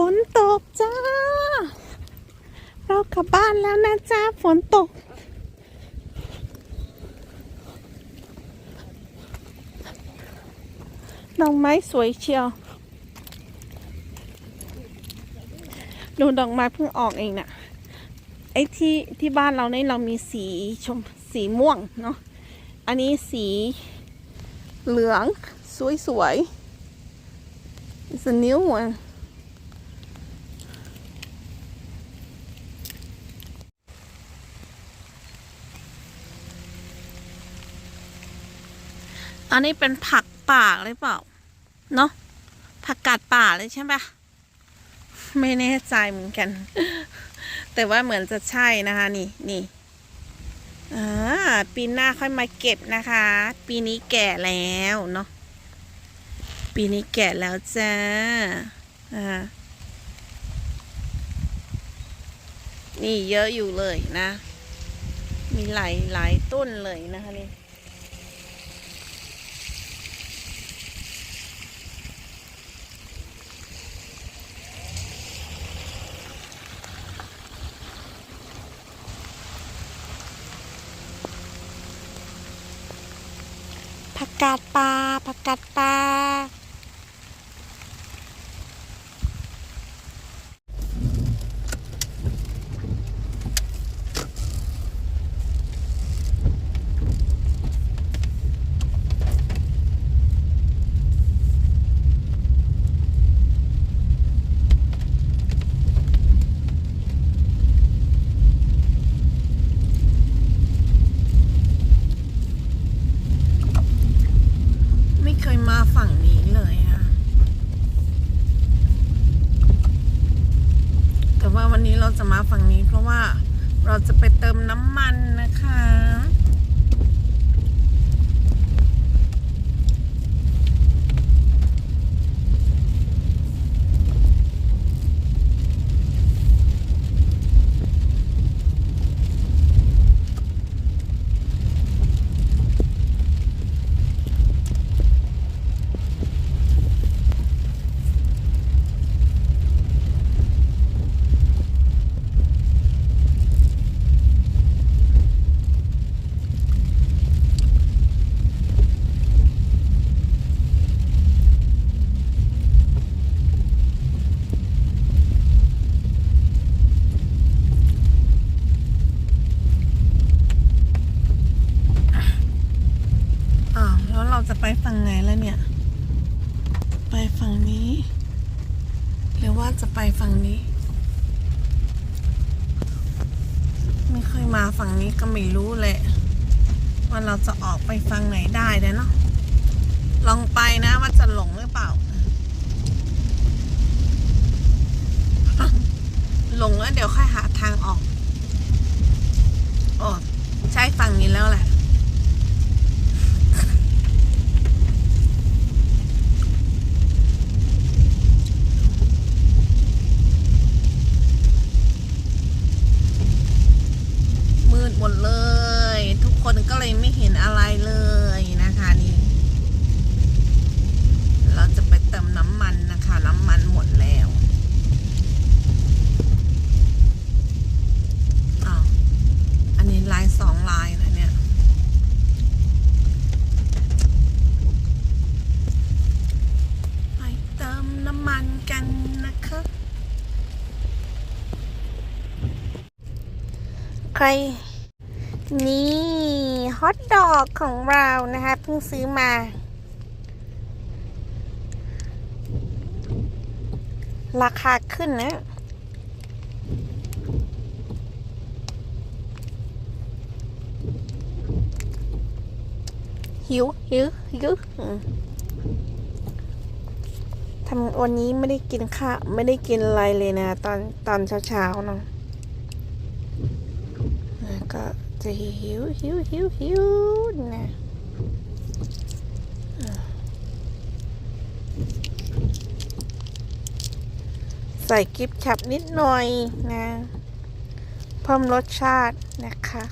ฝนตกจ้า เรากลับบ้านแล้วนะจ้าฝนตก ดอกไม้สวยเชียว ดูดอกไม้เพิ่งออกเองน่ะ ไอ้ที่ที่บ้านเราเนี่ยเรามีสีชมสีม่วงเนาะ อันนี้สีเหลืองสวยๆ It's a new one อันนี้เป็นผักป่าหรือเปล่า เนาะผักกาดป่าเลยใช่ปะไม่แน่ใจเหมือนกัน แต่ว่าเหมือนจะใช่นะคะ นี่นี่อ่าปีหน้าค่อยมาเก็บนะคะ ปีนี้แก่แล้วเนาะปีนี้แก่แล้วจ้าอ่านี่เยอะอยู่เลยนะ มีหลายหลายต้นเลยนะคะนี่ กาดปลาผักกาดปลาไม่เคยมาฝั่งนี้เลยอะแต่ว่าวันนี้เราจะมา ฝั่งนี้เพราะว่าเราจะไปเติมน้ำมันนะคะ อ้าวแล้วเราจะไปฝั่งไหนแล้วเนี่ย ไปฝั่งนี้ หรือว่าจะไปฝั่งนี้ ไม่เคยมาฝั่งนี้ก็ไม่รู้แหละ ว่าเราจะออกไปฝั่งไหนได้เด้เนาะลองไปนะว่าจะหลงหรือเปล่า เดี๋ยวค่อยหาทางออกโอ้ใช่ฝั่งนี้แล้วแหละ มืดหมดเลย ทุกคนก็เลยไม่เห็นอะไรเลยนะคะนี่ เราจะไปเติมน้ำมันนะคะ น้ำมันหมดแล้วอ้าวอันนี้ลายสองลายนะเนี่ย ไปเติมน้ำมันกันนะคะ ใค ร นี่ฮอทดอกของเรานะคะเพิ่งซื้อมา ราคาขึ้นนะหิวหิวหิวทำวันนี้ไม่ได้กินข้าวไม่ได้กินอะไรเลยนะ ตอนตอนเช้าๆเนาะ ก็จะหิวหิวหิวหิวนะใส่กิฟต์ฉับนิดหน่อยนะ เพิ่มรสชาตินะคะ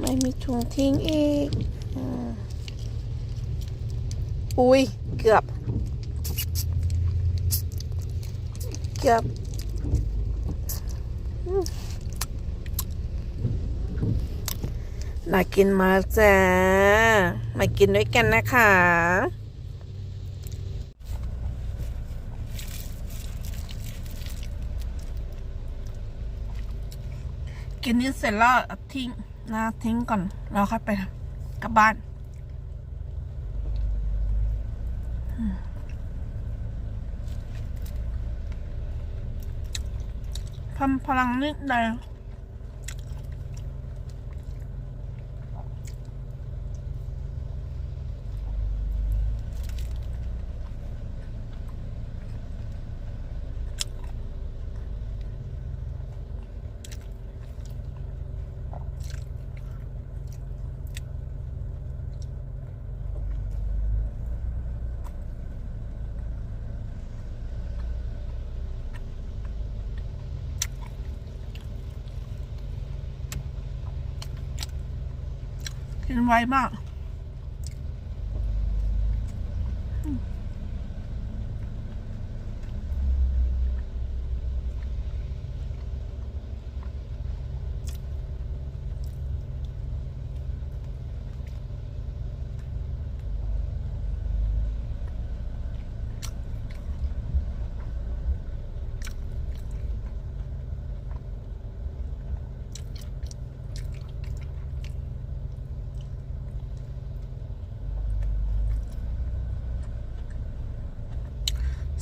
ไม่มีถุงทิ้งอีก อุ้ย เกือบ เกือบอืมน่ากินมากจ้า มากินด้วยกันนะคะกินนี้เสร็จแล้วทิ้งนะทิ้งก่อนแล้วค่อยไปกลับบ้าน พมพลังนิดเดียว กินไวมาก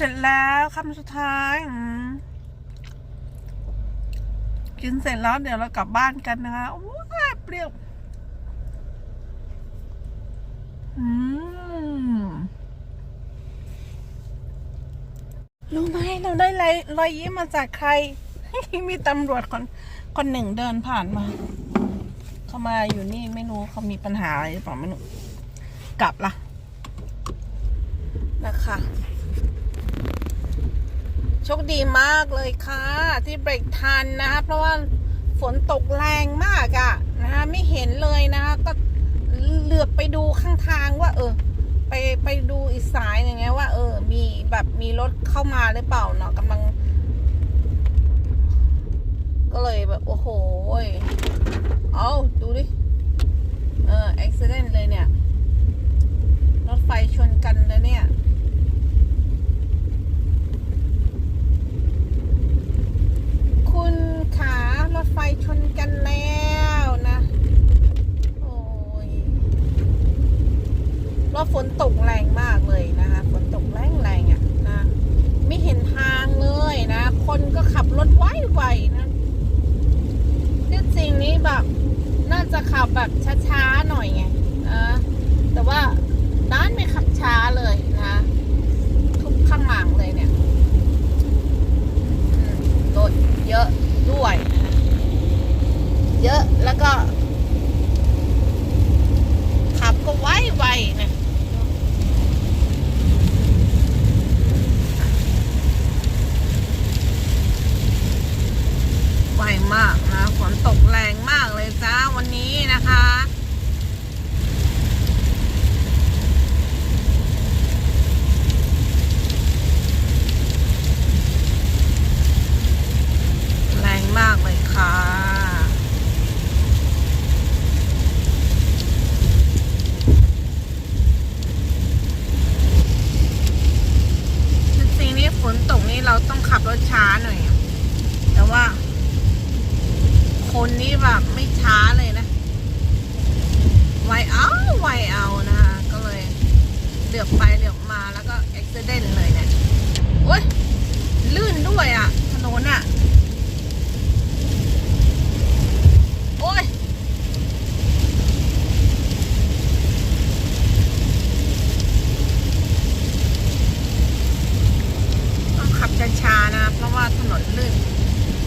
สร็จแล้วคำสุดท้ายกินเสร็จแล้วเดี๋ยวเรากลับบ้านกันนะคะโอ้ยเปรี้ยวอืมรู้ไหมเราได้รอยรอยยิ้มมาจากใคร มีตำรวจคนคนหนึ่งเดินผ่านมา เขามาอยู่นี่ไม่รู้เขามีปัญหาอะไรหรือเปล่าไม่รู้กลับละนะคะ ชคดีมากเลยค่ะ ที่เบรกทันนะคะเพราะว่าฝนตกแรงมากอะ่ะนะคะไม่เห็นเลยนะคะก็เหลือบไปดูข้างทางว่า เออ ไปไปดูอีกสายอย่างเงี้ยว่า เออ มีแบบมีรถเข้ามาหรือเปล่าเนาะกำลัง ก็เลยแบบโอ้โหเอาดูดิ เอออุบิเหตุเลยเนี่ย รถไฟชนกันเลยเนี่ย คุณขารถไฟชนกันแล้วนะ โอ้ยแล้วฝนตกแรงมากเลยนะคะ ฝนตกแรงแรงๆอะนะ ไม่เห็นทางเลยนะ คนก็ขับรถไวๆนะที่จริงนี้แบบ น่าจะขับแบบช้าๆหน่อยไงนะแต่ว่าด้านไม่ขับช้าเลยนะ ทุกข้างหลังเลยเนี่ย อืมรถเยอะด้วยนะเยอะแล้วก็ ขับก็ไวไวๆนะไวมากนะฝนตกแรงมากเลยจ้าวันนี้นะคะ แรงมากเลยค่ะ จริงๆนี่ฝนตกนี่เราต้องขับรถช้าหน่อยอะแต่ว่า คนนี้แบบไม่ช้าเลยนะ ไวเอาไวเอานะคะก็เลยเหลือบไปเหลือบมาแล้วก็อุบิเหตุเลยเนี่ยโอ๊ยลื่นด้วยอะถนนอะ โอ้ยต้องขับช้าๆนะ เพราะว่าถนนลื่น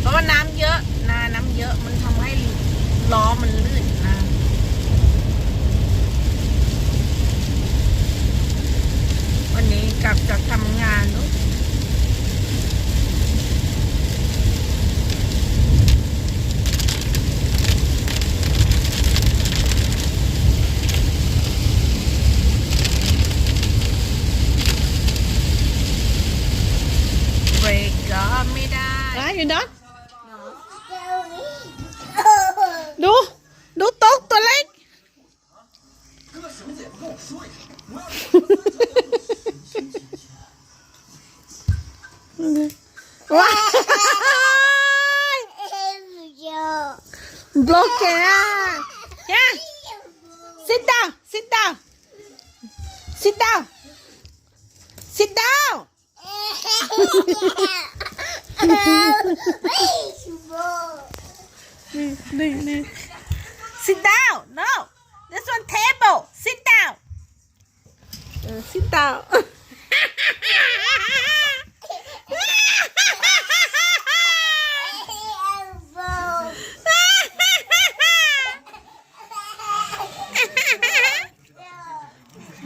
เพราะว่าน้ำเยอะ เยอะมันทำให้ล้อมันลื่นนะวันนี้กลับจากทำงานเ yeah. Sit down. Sit down. Sit down. Sit down. Sit down. No. This one table. Sit down. sit down เอ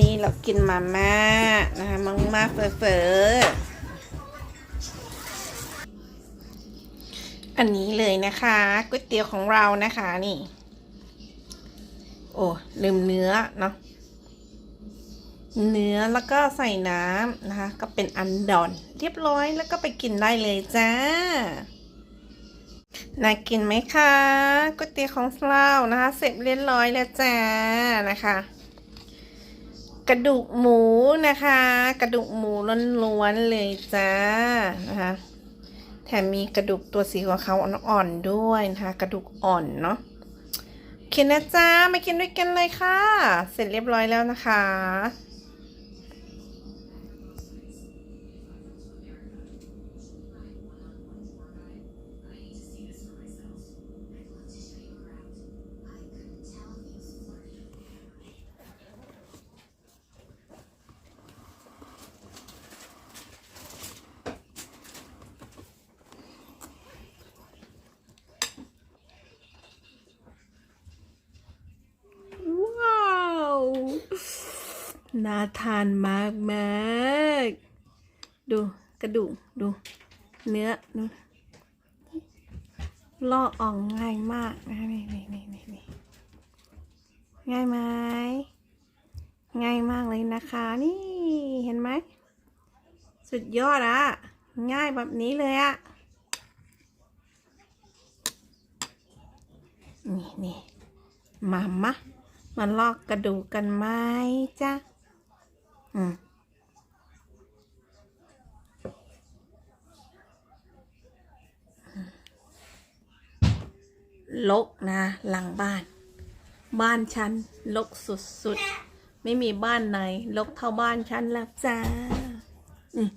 นี่เรากินมาม่านะคะมาม่าเฟอเฟออันนี้เลยนะคะก๋วยเตี๋ยวของเรานะคะนี่ โอ้ลืมเนื้อเนาะเนื้อแล้วก็ใส่น้ำนะคะ ก็เป็นอันดอน เรียบร้อยแล้วก็ไปกินได้เลยจ้า น่ากินไหมคะก๋วยเตี๋ยวของเรานะคะ เสร็จเรียบร้อยแล้วจ้านะคะ กระดูกหมูนะคะ กระดูกหมูล้วนๆเลยจ้านะคะแถมมีกระดูกตัวสีขาวๆอ่อนๆด้วยนะคะ กระดูกอ่อนเนาะโอเคนะจ้ามากินด้วยกันเลยค่ะ เสร็จเรียบร้อยแล้วนะคะ ว้าว น่าทานมากมากดูกระดูกดู เนื้อดูลอกออกง่ายมากนะคะนี่นี่นี่นี่นี่ง่ายไหมง่ายมากเลยนะคะ นี่เห็นไหมสุดยอดอะง่ายแบบนี้เลยอะนี่นี่มามะมาลอกกระดูกกันไหมจ๊ะ อืมลกนะหลังบ้าน บ้านฉันลกสุดๆ ไม่มีบ้านไหนลกเท่าบ้านฉันแล้วจ้าอืม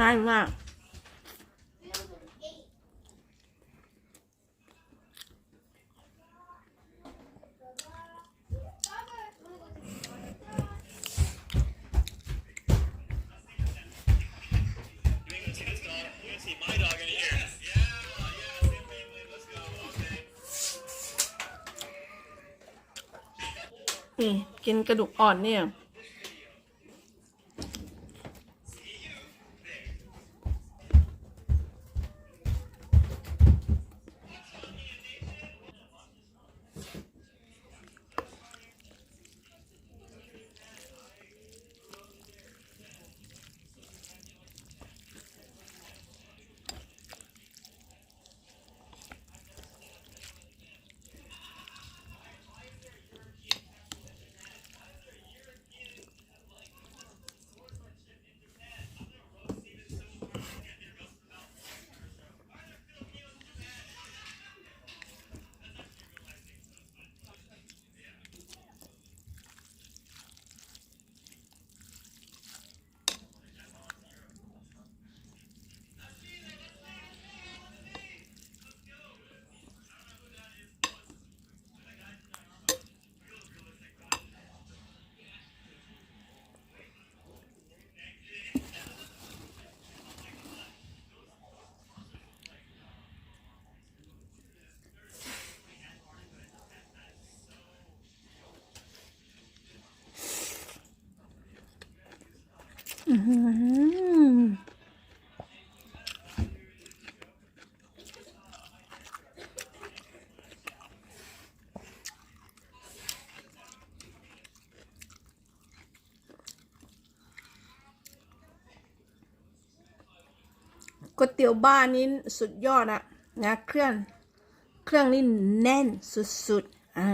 ง่ายมากนี่กินกระดูกอ่อนเนี่ย ก๋วยเตี๋ยวบ้านนี้สุดยอดอะนะเครื่องเครื่องนี่แน่นสุดๆอ่า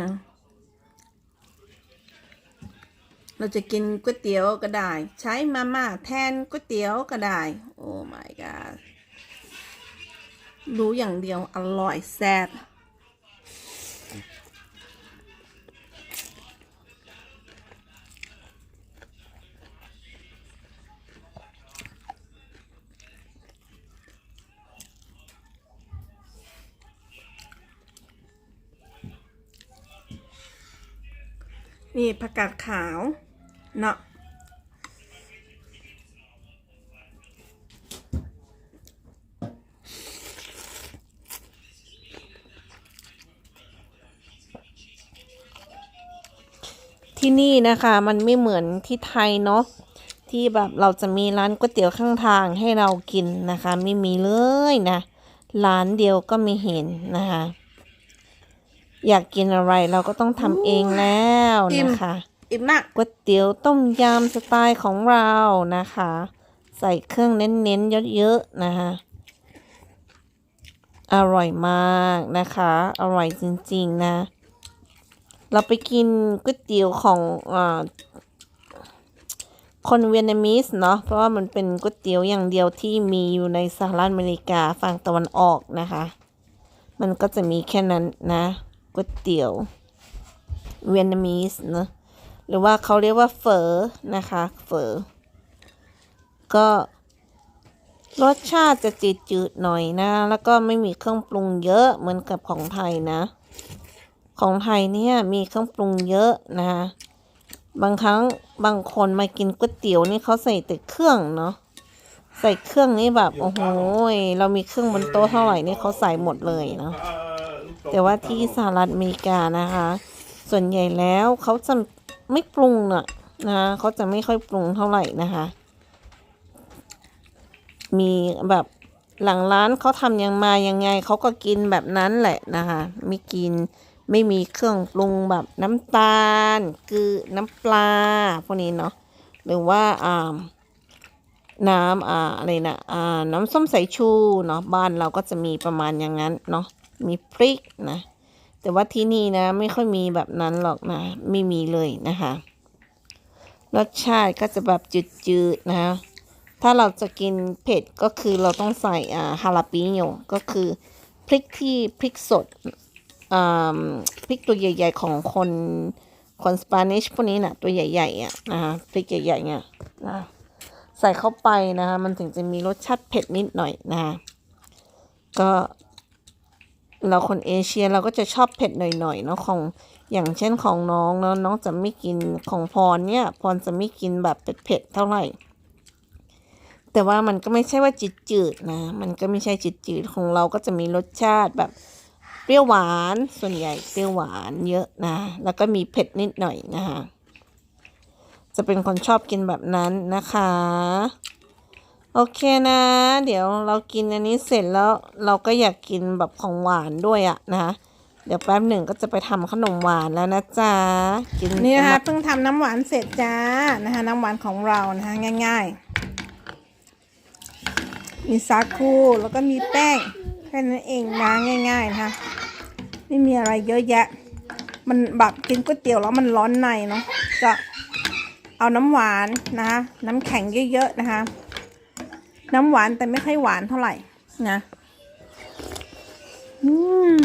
เราจะกินก๋วยเตี๋ยวก็ได้ ใช้มาม่าแทนก๋วยเตี๋ยวก็ได้ โอ้ my god รู้อย่างเดียวอร่อยแซ่บ นี่ผักกาดขาวเนาะที่นี่นะคะมันไม่เหมือนที่ไทยเนาะที่แบบเราจะมีร้านก๋วยเตี๋ยวข้างทางให้เรากินนะคะ ไม่มีเลยนะ ร้านเดียวก็ไม่เห็นนะคะ อยากกินอะไรเราก็ต้องทำเองแล้วนะคะอิ่มมากก๋วยเตี๋ยวต้มยำสไตล์ของเรานะคะ ใส่เครื่องเน้นๆเยอะๆนะคะอร่อยมากนะคะ อร่อยจริงๆนะ เราไปกินก๋วยเตี๋ยวของอาคนเวียดนามิสเนาะเพราะว่ามันเป็นก๋วยเตี๋ยวอย่างเดียวที่มีอยู่ในสหรัฐอเมริกาฝั่งตะวันออกนะคะ มันก็จะมีแค่นั้นนะ ก๋วยเตี๋ยวเวียดนามิสเนะหรือว่าเขาเรียกว่าเฝอนะคะ เฝอ ก็รสชาติจะจืดๆหน่อยนะ แล้วก็ไม่มีเครื่องปรุงเยอะเหมือนกับของไทยนะ ของไทยเนี่ยมีเครื่องปรุงเยอะนะคะบางครั้งบางคนมากินก๋วยเตี๋ยวนี่เขาใส่แต่เครื่องเนาะใส่เครื่องนี่แบบโอ้โหเรามีเครื่องบนโต๊ะเท่าไหร่นี่เขาใส่หมดเลยเนาะ แต่ว่าที่สหรัฐอเมริกานะคะ ส่วนใหญ่แล้วเขาจะไม่ปรุงน่ะนะเขาจะไม่ค่อยปรุงเท่าไหร่นะคะ มีแบบหลังร้านเขาทำยังมายังไงเขาก็กินแบบนั้นแหละนะคะ ไม่กินไม่มีเครื่องปรุงแบบน้ำตาล คือน้ำปลาพวกนี้เนาะหรือว่าอ่าน้ำอ่าอะไรนะอ่าน้ำส้มสายชูเนาะบ้านเราก็จะมีประมาณอย่างนั้นเนาะ มีพริกนะ แต่ว่าที่นี่นะไม่ค่อยมีแบบนั้นหรอกนะ ไม่มีเลยนะคะ รสชาติก็จะแบบจืดๆนะถ้าเราจะกินเผ็ดก็คือเราต้องใส่อ่าฮาลาปิโยก็คือพริกที่พริกสดอ่าพริกตัวใหญ่ ๆ ของคนคนสเปนิชพวกนี้นะตัวใหญ่ๆอะนะคะพริกใหญ่ๆเนี่ยนะใส่เข้าไปนะคะมันถึงจะมีรสชาติเผ็ดนิดหน่อยนะคะก็ เราคนเอเชียเราก็จะชอบเผ็ดหน่อยๆเนาะของอย่างเช่นของน้องเนาะน้องจะไม่กินของพรเนี่ยพรจะไม่กินแบบเผ็ดๆเท่าไหร่ แต่ว่ามันก็ไม่ใช่ว่าจืดๆนะ มันก็ไม่ใช่จืดๆของเราก็จะมีรสชาติแบบเปรี้ยวหวานส่วนใหญ่เปรี้ยวหวานเยอะนะ แล้วก็มีเผ็ดนิดหน่อยนะคะจะเป็นคนชอบกินแบบนั้นนะคะ โอเคนะ เดี๋ยวเรากินอันนี้เสร็จแล้วเราก็อยากกินแบบของหวานด้วยอะนะคะเดี๋ยวแป๊บหนึ่งก็จะไปทำขนมหวานแล้วนะจ๊ะกินนี่นะคะเพิ่งทำน้ำหวานเสร็จจ้านะคะน้ำหวานของเรานะคะง่าย ๆ มีสาคูแล้วก็มีแป้งแค่นั้นเองนะง่าย ๆนะคะไม่มีอะไรเยอะแยะ มันแบบกินก๋วยเตี๋ยวแล้วมันร้อนในเนาะจะเอาน้ำหวานนะคะน้ำแข็งเยอะๆนะคะ น้ำหวานแต่ไม่ค่อยหวานเท่าไหร่นะอืม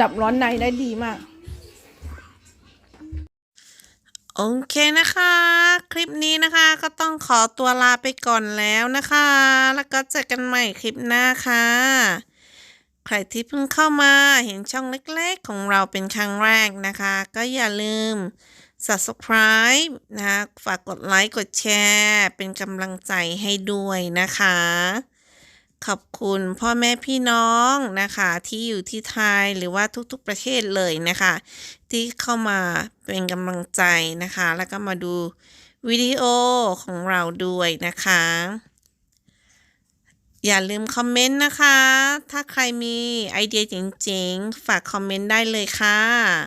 ดับร้อนในได้ดีมาก โอเคนะคะ คลิปนี้นะคะก็ต้องขอตัวลาไปก่อนแล้วนะคะ แล้วก็เจอกันใหม่คลิปหน้าค่ะ ใครที่เพิ่งเข้ามาเห็นช่องเล็กๆ ของเราเป็นครั้งแรกนะคะ ก็อย่าลืม subscribe นะคะฝากกดไลค์กดแชร์ เป็นกำลังใจให้ด้วยนะคะ ขอบคุณพ่อแม่พี่น้องนะคะ ที่อยู่ที่ไทยหรือว่าทุกๆประเทศเลยนะคะ ที่เข้ามาเป็นกำลังใจนะคะ แล้วก็มาดูวิดีโอของเราด้วยนะคะ อย่าลืมคอมเมนต์นะคะ ถ้าใครมีไอเดียเจ๋งๆ ฝากคอมเมนต์ได้เลยค่ะ